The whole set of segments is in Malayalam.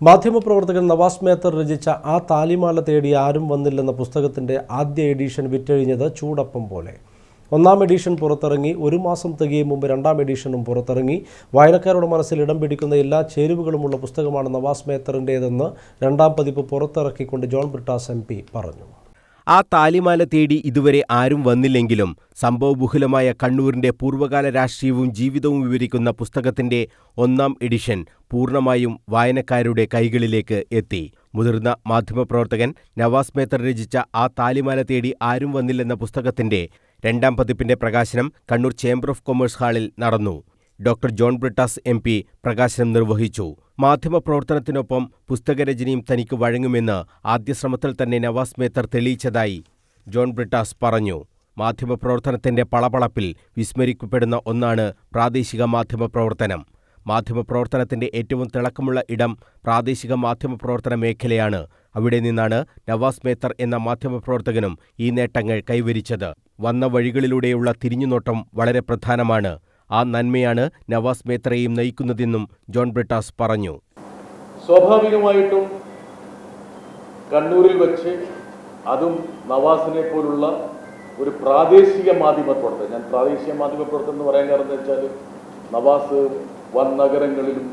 മാധ്യമപ്രവർത്തകൻ നവാസ് മേത്തർ രചിച്ച ആ താലിമാല തേടി ആരും വന്നില്ലെന്ന പുസ്തകത്തിന്റെ ആദ്യ എഡിഷൻ വിറ്റഴിഞ്ഞത് ചൂടപ്പം പോലെ. ഒന്നാം എഡിഷൻ പുറത്തിറങ്ങി ഒരു മാസം തികയും മുമ്പ് രണ്ടാം എഡിഷനും പുറത്തിറങ്ങി. വായനക്കാരുടെ മനസ്സിൽ ഇടം പിടിക്കുന്ന എല്ലാ ചേരുവകളുമുള്ള പുസ്തകമാണ് നവാസ് മേത്തറിന്റേതെന്ന് രണ്ടാം പതിപ്പ് പുറത്തിറക്കിക്കൊണ്ട് ജോൺ ബ്രിട്ടാസ് എം പറഞ്ഞു. ആ താലിമാല തേടി ഇതുവരെ ആരും വന്നില്ലെങ്കിലും സംഭവബുഹുലമായ കണ്ണൂരിന്റെ പൂർവകാല രാഷ്ട്രീയവും ജീവിതവും വിവരിക്കുന്ന പുസ്തകത്തിന്റെ ഒന്നാം എഡിഷൻ പൂർണമായും വായനക്കാരുടെ കൈകളിലേക്ക് എത്തി. മുതിർന്ന മാധ്യമപ്രവർത്തകൻ നവാസ് മേത്തർ രചിച്ച ആ താലിമാല തേടി ആരും വന്നില്ലെന്ന പുസ്തകത്തിന്റെ രണ്ടാം പതിപ്പിന്റെ പ്രകാശനം കണ്ണൂർ ചേംബർ ഓഫ് കൊമേഴ്സ് ഹാളിൽ നടന്നു. Doctor John Brittas M P പ്രകാശനം നിർവഹിച്ചു. മാധ്യമപ്രവർത്തനത്തിനൊപ്പം പുസ്തകരചനയും തനിക്ക് വഴങ്ങുമെന്ന് ആദ്യ ശ്രമത്തിൽ തന്നെ നവാസ് മേത്തർ തെളിയിച്ചതായി ജോൺ ബ്രിട്ടാസ് പറഞ്ഞു. മാധ്യമപ്രവർത്തനത്തിന്റെ പളപളപ്പിൽ വിസ്മരിക്കപ്പെടുന്ന ഒന്നാണ് പ്രാദേശിക മാധ്യമപ്രവർത്തനം. മാധ്യമപ്രവർത്തനത്തിന്റെ ഏറ്റവും തിളക്കമുള്ള ഇടം പ്രാദേശിക മാധ്യമപ്രവർത്തന മേഖലയാണ്. അവിടെ നിന്നാണ് നവാസ് മേത്തർ എന്ന മാധ്യമപ്രവർത്തകനും ഈ നേട്ടങ്ങൾ കൈവരിച്ചത്. വന്ന വഴികളിലൂടെയുള്ള തിരിഞ്ഞുനോട്ടം വളരെ പ്രധാനമാണ്. ആ നന്മയാണ് നവാസ് മേത്രയെയും നയിക്കുന്നതെന്നും ജോൺ ബ്രിട്ടാസ് പറഞ്ഞു. സ്വാഭാവികമായിട്ടും കണ്ണൂരിൽ വെച്ച് അതും നവാസിനെ പോലുള്ള ഒരു പ്രാദേശിക മാധ്യമപ്രവർത്തകൻ ഞാൻ പ്രാദേശിക മാധ്യമപ്രവർത്തനം എന്ന് പറയാൻ കാരണം എന്താ വെച്ചാൽ നവാസ് വൻ നഗരങ്ങളിലും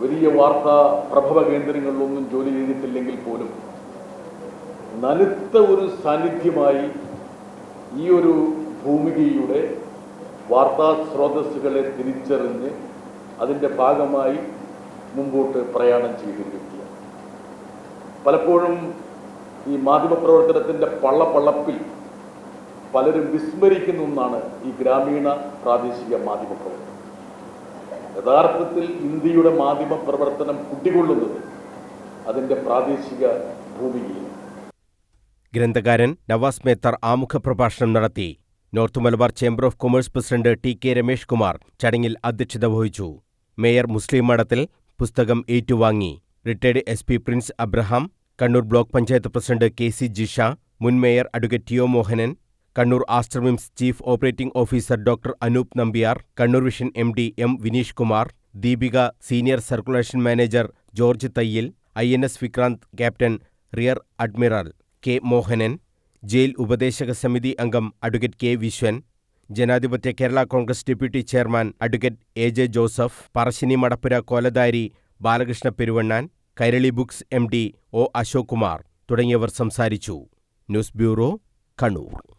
വലിയ വാർത്താ പ്രഭവ കേന്ദ്രങ്ങളിലൊന്നും ജോലി ചെയ്തിട്ടില്ലെങ്കിൽ പോലും നനുത്ത ഒരു സാന്നിധ്യമായി ഈ ഒരു ഭൂമികയുടെ വാർത്താ സ്രോതസ്സുകളെ തിരിച്ചറിഞ്ഞ് അതിന്റെ ഭാഗമായി മുമ്പോട്ട് പ്രയാണം ചെയ്തൊരു വ്യക്തിയാണ് പലപ്പോഴും ഈ മാധ്യമപ്രവർത്തനത്തിന്റെ പള്ളപ്പള്ളപ്പിൽ പലരും വിസ്മരിക്കുന്ന ഒന്നാണ് ഈ ഗ്രാമീണ പ്രാദേശിക മാധ്യമ പ്രവർത്തനം. യഥാർത്ഥത്തിൽ ഇന്ത്യയുടെ മാധ്യമ പ്രവർത്തനം കുട്ടികൊള്ളുന്നത് അതിന്റെ പ്രാദേശിക ഭൂമിയിൽ ഗ്രന്ഥകാരൻ നവാസ് മേത്തർ ആമുഖ പ്രഭാഷണം നടത്തി. North Malabar chamber of commerce president T K Ramesh Kumar ചടങ്ങിൽ അധ്യക്ഷത വഹിച്ചു. മേയർ മുസ്ലിം മഠത്തിൽ പുസ്തകം ഏറ്റുവാങ്ങി. Retired S P Prince Abraham Kannur block panchayat president K C Jisha മുൻ mayor advocate T O Mohanan Kannur Aster MIMS chief operating officer doctor Anoop Nambiar Kannur vision M D M Vineesh Kumar Deepika senior circulation manager George Thayyil I N S Vikrant captain rear admiral K Mohanan jail ഉപദേശക സമിതി അംഗം അഡ്വക്കേറ്റ് കെ വിശ്വൻ ജനാധിപത്യ Kerala Congress deputy chairman advocate A J Joseph Parassini Madappura Koladhari Balakrishna Peruvannan Kairali books M D O Ashok Kumar തുടങ്ങിയവർ സംസാരിച്ചു. News bureau Kannur.